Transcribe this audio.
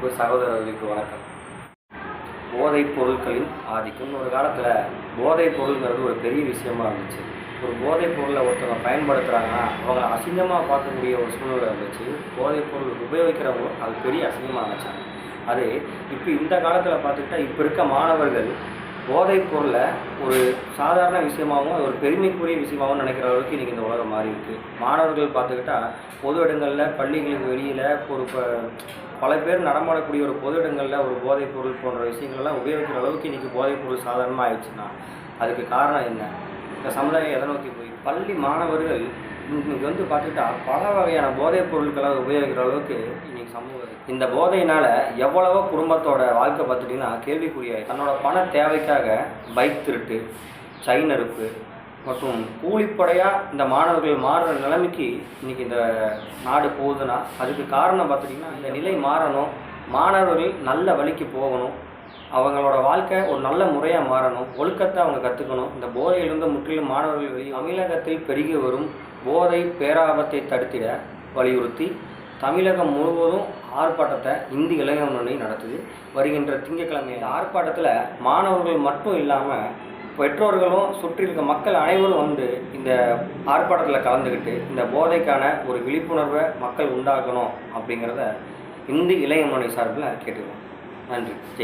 அன்பு சகோதரர்களுக்கு வணக்கம். போதைப் பொருட்களின் ஆதிக்கம். ஒரு காலத்தில் போதைப் பொருளுங்கிறது ஒரு பெரிய விஷயமா இருந்துச்சு. ஒரு போதைப் பொருளை ஒருத்தவங்க பயன்படுத்துகிறாங்கன்னா அவங்க அசிங்கமாக பார்க்கக்கூடிய ஒரு சூழ்நிலை இருந்துச்சு. போதைப் பொருள் உபயோகிக்கிறவங்களும் அது பெரிய அசிங்கமாக நினச்சாங்க அது இப்போ இந்த காலத்தில் பார்த்துக்கிட்டா இப்போ இருக்க மாணவர்கள் போதைப் பொருளை ஒரு சாதாரண விஷயமாகவும் ஒரு பெருமைக்குரிய விஷயமாகவும் நினைக்கிற அளவுக்கு இன்றைக்கி இந்த உலகம் மாறி இருக்கு. மாணவர்கள் பார்த்துக்கிட்டா பொது இடங்களில் பள்ளிகளுக்கு வெளியில் ஒரு ப பல பேர் நடமாடக்கூடிய ஒரு பொது இடங்களில் ஒரு போதைப் பொருள் போன்ற விஷயங்கள்லாம் உபயோகிக்கிற அளவுக்கு இன்றைக்கி போதைப் பொருள் சாதாரணமாக ஆயிடுச்சுன்னா அதுக்கு காரணம் என்ன? இந்த சமுதாயம் எதை நோக்கி போய்? பள்ளி மாணவர்கள் இன்னைக்கு வந்து பார்த்துக்கிட்டா பல வகையான போதைப் பொருட்களை உபயோகிக்கிற அளவுக்கு இன்னைக்கு சமூகம் இந்த போதையினால எவ்வளவோ குடும்பத்தோட வாழ்க்கை பார்த்துட்டிங்கன்னா கேள்விக்குறியாய் தன்னோட பண தேவைக்காக பைக் திருட்டு சைன் அறுப்பு மற்றும் கூலிப்படையாக இந்த மாணவர்கள் மாறுற நிலைமைக்கு இன்னைக்கு இந்த நாடு போகுதுன்னா அதுக்கு காரணம் பார்த்துட்டிங்கன்னா இந்த நிலை மாறணும். மாணவர்கள் நல்ல வழிக்கு போகணும். அவங்களோட வாழ்க்கை ஒரு நல்ல முறையாக மாறணும் ஒழுக்கத்தை அவங்க கற்றுக்கணும் இந்த போதையிலிருந்து முற்றிலும் மாணவர்கள் வெளியே தமிழகத்தில் பெருகி வரும் போதை பேராபத்தை தடுத்திட வலியுறுத்தி தமிழகம் முழுவதும் ஆர்ப்பாட்டத்தை இந்தி இளைஞர் முன்னணி நடத்துது. வருகின்ற திங்கட்கிழமை ஆர்ப்பாட்டத்தில் மாணவர்கள் மட்டும் இல்லாமல் பெற்றோர்களும் சுற்றி இருக்க மக்கள் அனைவரும் வந்து இந்த ஆர்ப்பாட்டத்தில் கலந்துக்கிட்டு இந்த போதைக்கான ஒரு விழிப்புணர்வை மக்கள் உண்டாக்கணும் அப்படிங்கிறத இந்தி இளைய முன்னணி சார்பில் கேட்டுக்கிறோம். நன்றி. ஜெய்